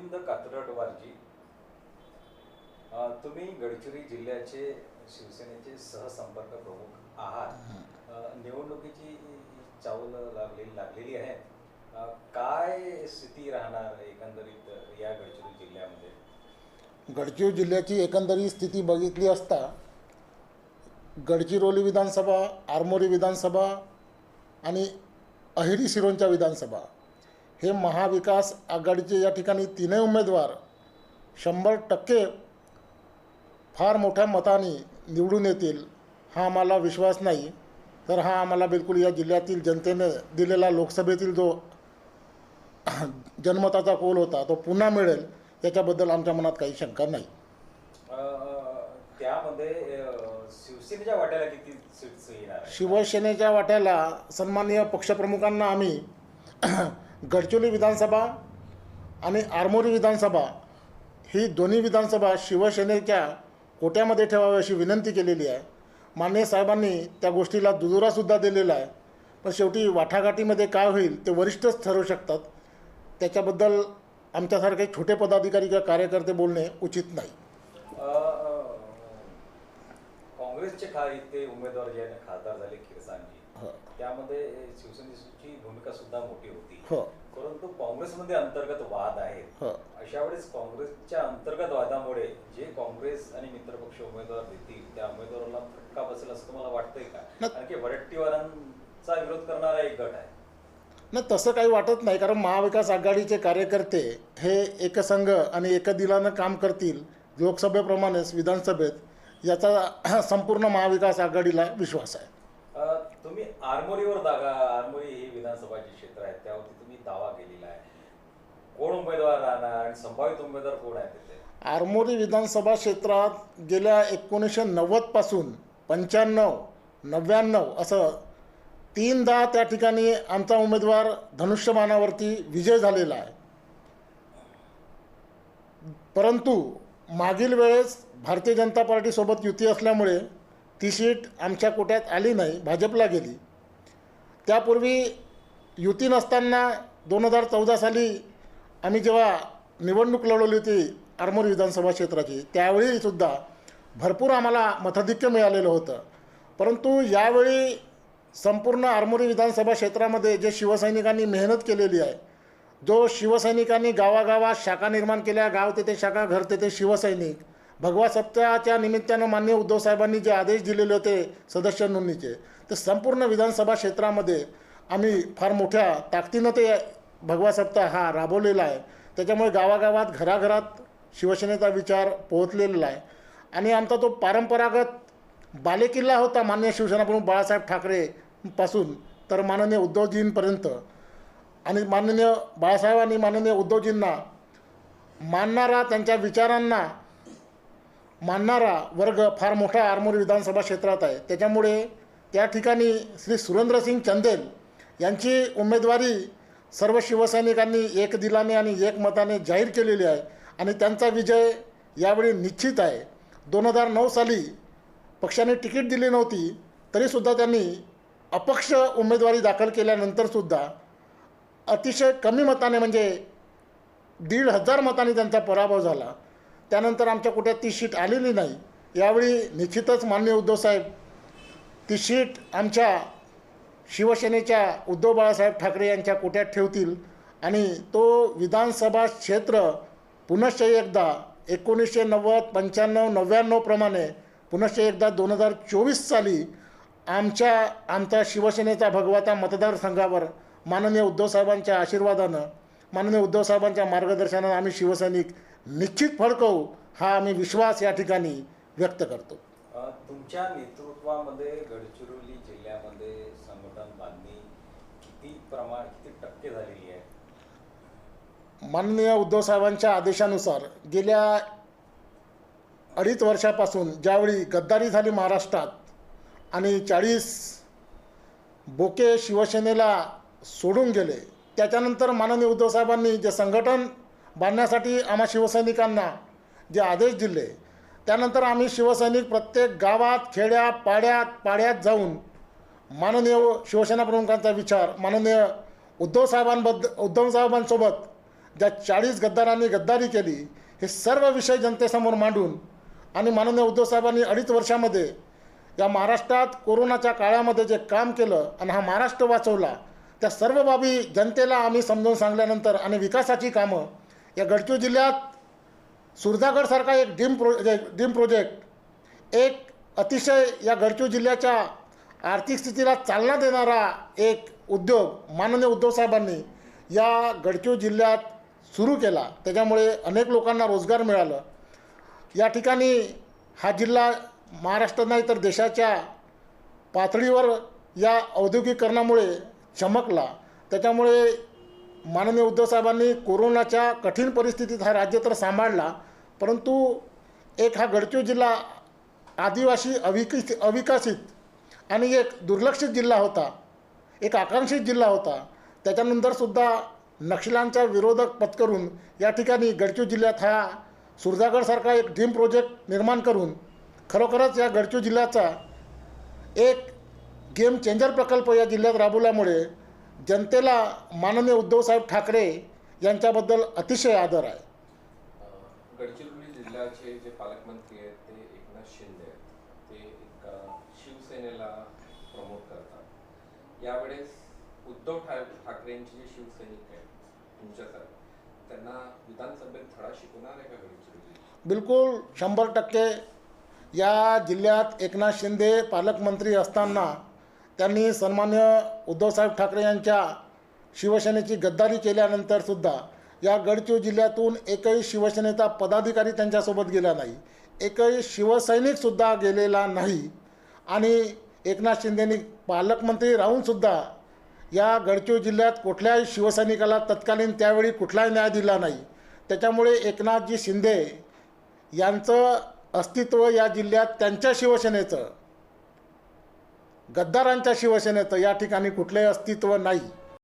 गोविंद कात्रडवारजी तुम्ही गडचिरोली जिल्ह्याचे शिवसेनेचे सहसंपर्क प्रमुख आहात. निवडणुकीची चावल लागलेली लागलेली आहे. काय स्थिती राहणार एकंदरीत या गडचिरोली जिल्ह्यामध्ये? गडचिरोली जिल्ह्याची एकंदरीत स्थिती बघितली असता गडचिरोली विधानसभा आरमोरी विधानसभा आणि अहिरी सिरोंचा विधानसभा हे महाविकास आघाडीचे या ठिकाणी तीनही उमेदवार शंभर टक्के फार मोठ्या मताने निवडून येतील हा आम्हाला विश्वास नाही. तर हा आम्हाला बिलकुल या जिल्ह्यातील जनतेने दिलेला लोकसभेतील जो जनमताचा कोल होता तो पुन्हा मिळेल. याच्याबद्दल आमच्या मनात काही शंका नाही. अ, त्यामध्ये अ, शिवसेनेच्या वाट्याला किती सीट्स येणार आहे? शिवसेनेच्या वाट्याला सन्माननीय पक्षप्रमुखांना आम्ही गडचिरोली विधानसभा आणि आरमोरी विधानसभा ही दोन्ही विधानसभा शिवसेनेच्या कोट्यामध्ये ठेवावी अशी विनंती केलेली आहे. माननीय साहेबांनी त्या गोष्टीला दुजोरासुद्धा दिलेला आहे. पण शेवटी वाटाघाटीमध्ये काय होईल ते वरिष्ठच ठरवू शकतात. त्याच्याबद्दल आमच्यासारखे छोटे पदाधिकारी किंवा कार्यकर्ते बोलणे उचित नाही. काँग्रेसचे खा इथे उमेदवार जे आहे खासदार झाले खिरसांजी त्यामध्ये शिवसेनेची भूमिका सुद्धा मोठी होती. हो. परंतु काँग्रेसमध्ये अंतर्गत वाद आहेत. हो. अशा वेळेस काँग्रेसच्या अंतर्गत वादामुळे जे काँग्रेस आणि मित्रपक्ष उमेदवार देतील त्या उमेदवाराला फटका बसेल असं तुम्हाला वाटतंय का? कारण की वरट्टीवारांचा विरोध करणारा एक गट आहे. नाही तसं काही वाटत नाही कारण महाविकास आघाडीचे कार्यकर्ते हे एकसंघ आणि एकदिलानं काम करतील लोकसभेप्रमाणेच विधानसभेत याचा संपूर्ण महाविकास आघाडीला विश्वास आहे. आरमोरीवर दागा आरमोरी हे विधानसभाचे क्षेत्र आहे त्यावरती तुम्ही दावा केलेला आहे. कोण उमेदवार राहणार आणि संभावित उमेदवार कोण आहे तिथे? आरमोरी विधानसभा क्षेत्रात गेल्या एकोणीसशे नव्वदपासून पंच्याण्णव नव्याण्णव असं तीनदा त्या ठिकाणी आमचा उमेदवार धनुष्यबाणावरती विजय झालेला आहे. परंतु मागील वेळेस भारतीय जनता पार्टीसोबत युती असल्यामुळे ती सीट आमच्या कोट्यात आली नाही भाजपला गेली. त्यापूर्वी युती नसताना दोन हजार चौदा साली आम्ही जेव्हा निवडणूक लढवली होती आरमोरी विधानसभा क्षेत्राची त्यावेळीसुद्धा भरपूर आम्हाला मताधिक्य मिळालेलं होतं. परंतु यावेळी संपूर्ण आरमोरी विधानसभा क्षेत्रामध्ये जे शिवसैनिकांनी मेहनत केलेली आहे जो शिवसैनिकांनी गावागावात शाखा निर्माण केल्या गाव तेथे शाखा घर तेथे शिवसैनिक भगवा सप्ताहाच्या निमित्तानं मान्य उद्धव साहेबांनी जे आदेश दिलेले होते सदस्य नोंदणीचे तर संपूर्ण विधानसभा क्षेत्रामध्ये आम्ही फार मोठ्या ताकदीनं ते भगवा सप्ताह हा राबवलेला आहे. त्याच्यामुळे गावागावात घराघरात शिवसेनेचा विचार पोहोचलेला आहे. आणि आमचा तो परंपरागत बालेकिल्ला होता मान्य शिवसेनाप्रमुख बाळासाहेब ठाकरेपासून तर माननीय उद्धवजींपर्यंत. आणि माननीय बाळासाहेब आणि माननीय उद्धवजींना मानणारा त्यांच्या विचारांना मानणारा वर्ग फार मोठा आरमोरी विधानसभा क्षेत्रात आहे. त्याच्यामुळे त्या ठिकाणी श्री सुरेंद्रसिंग चंदेल यांची उमेदवारी सर्व शिवसैनिकांनी एक दिलाने आणि एक मताने जाहीर केलेली आहे आणि त्यांचा विजय यावेळी निश्चित आहे. दोन हजार नऊ साली पक्षाने तिकीट दिली नव्हती तरीसुद्धा त्यांनी अपक्ष उमेदवारी दाखल केल्यानंतरसुद्धा अतिशय कमी मताने म्हणजे दीड हजार मताने त्यांचा पराभव झाला. त्यानंतर आमच्या कुठे ती शीट आलेली नाही यावेळी निश्चितच मान्य उद्धवसाहेब ती शीट आमच्या शिवसेनेच्या उद्धव बाळासाहेब ठाकरे यांच्या कोट्यात ठेवतील आणि तो विधानसभा क्षेत्र पुनश्च एकदा एकोणीसशे नव्वद पंच्याण्णव नव्याण्णवप्रमाणे पुनश्च एकदा दोन हजार चोवीस साली आमच्या आमच्या शिवसेनेचा भगवता मतदारसंघावर माननीय उद्धवसाहेबांच्या आशीर्वादानं माननीय उद्धवसाहेबांच्या मार्गदर्शनानं आम्ही शिवसैनिक निश्चित फडकवू हा आम्ही विश्वास या ठिकाणी व्यक्त करतो. तुमच्या नेतृत्वामध्ये गडचिरोली जिल्ह्यामध्ये संघटन बांधणी किती प्रमाण किती टक्के झालेली आहे? माननीय उद्धवसाहेबांच्या आदेशानुसार गेल्या अडीच वर्षापासून ज्यावेळी गद्दारी झाली महाराष्ट्रात आणि चाळीस बोके शिवसेनेला सोडून गेले त्याच्यानंतर माननीय उद्धवसाहेबांनी जे संघटन बांधण्यासाठी आम्हा शिवसैनिकांना जे आदेश दिले त्यानंतर आम्ही शिवसैनिक प्रत्येक गावात खेड्या पाड्यात पाड्यात जाऊन माननीय शिवसेना प्रमुखांचा विचार माननीय उद्धव साहेबांबद्द उद्धव साहेबांसोबत ज्या चाळीस गद्दारांनी गद्दारी केली हे सर्व विषय जनतेसमोर मांडून आणि माननीय उद्धवसाहेबांनी अडीच वर्षामध्ये या महाराष्ट्रात कोरोनाच्या काळामध्ये जे काम केलं आणि हा महाराष्ट्र वाचवला त्या सर्व बाबी जनतेला आम्ही समजावून सांगल्यानंतर आणि विकासाची कामं या गडचिरोली जिल्ह्यात सुरजागडसारखा एक डीम प्रो डीम प्रोजेक्ट एक अतिशय या गडचिरोली जिल्ह्याच्या आर्थिक स्थितीला चालना देणारा एक उद्योग माननीय उद्धवसाहेबांनी या गडचिरोली जिल्ह्यात सुरू केला. त्याच्यामुळे अनेक लोकांना रोजगार मिळालं. या ठिकाणी हा जिल्हा महाराष्ट्र नाही तर देशाच्या पातळीवर या औद्योगिकरणामुळे चमकला. त्याच्यामुळे माननीय उद्धवसाहेबांनी कोरोनाच्या कठीण परिस्थितीत हा राज्य तर सांभाळला परंतु एक हा गडचिरोली जिल्हा आदिवासी अविकसित अविकसित आणि एक दुर्लक्षित जिल्हा होता एक आकांक्षित जिल्हा होता त्याच्यानंतरसुद्धा नक्षलांचा विरोधक पत्करून या ठिकाणी गडचिरोली जिल्ह्यात हा सुरजागडसारखा एक ड्रीम प्रोजेक्ट निर्माण करून खरोखरच या गडचिरोली जिल्ह्याचा एक गेम चेंजर प्रकल्प या जिल्ह्यात राबवल्यामुळे जनतेला माननीय उद्धवसाहेब ठाकरे यांच्याबद्दल अतिशय आदर आहे. गडचिरोली जिल्ह्याचे जे पालकमंत्री आहेत ते एकनाथ शिंदे आहेत. ते एक शिवसेनेला प्रमोट करतात. यावेळेस उद्धव ठाकरेंचे जे शिवसैनिक आहेत तुमच्यासारखे त्यांना विधानसभेत धडा शिकवणार आहे का गडचिरोली बिलकुल शंभर टक्के. या जिल्ह्यात एकनाथ शिंदे पालकमंत्री असताना त्यांनी सन्मान्य उद्धवसाहेब ठाकरे यांच्या शिवसेनेची गद्दारी केल्यानंतरसुद्धा या गडचिरोली जिल्ह्यातून एकही शिवसेनेचा पदाधिकारी त्यांच्यासोबत गेला नाही. एकही शिवसैनिकसुद्धा गेलेला नाही. आणि एकनाथ शिंदेनी पालकमंत्री राहूनसुद्धा या गडचिरोली जिल्ह्यात कुठल्याही शिवसैनिकाला तत्कालीन त्यावेळी कुठलाही न्याय दिला नाही. त्याच्यामुळे एकनाथजी शिंदे यांचं अस्तित्व या जिल्ह्यात त्यांच्या शिवसेनेचं गद्दारांच्या शिवसेनेचं या ठिकाणी कुठलंही अस्तित्व नाही.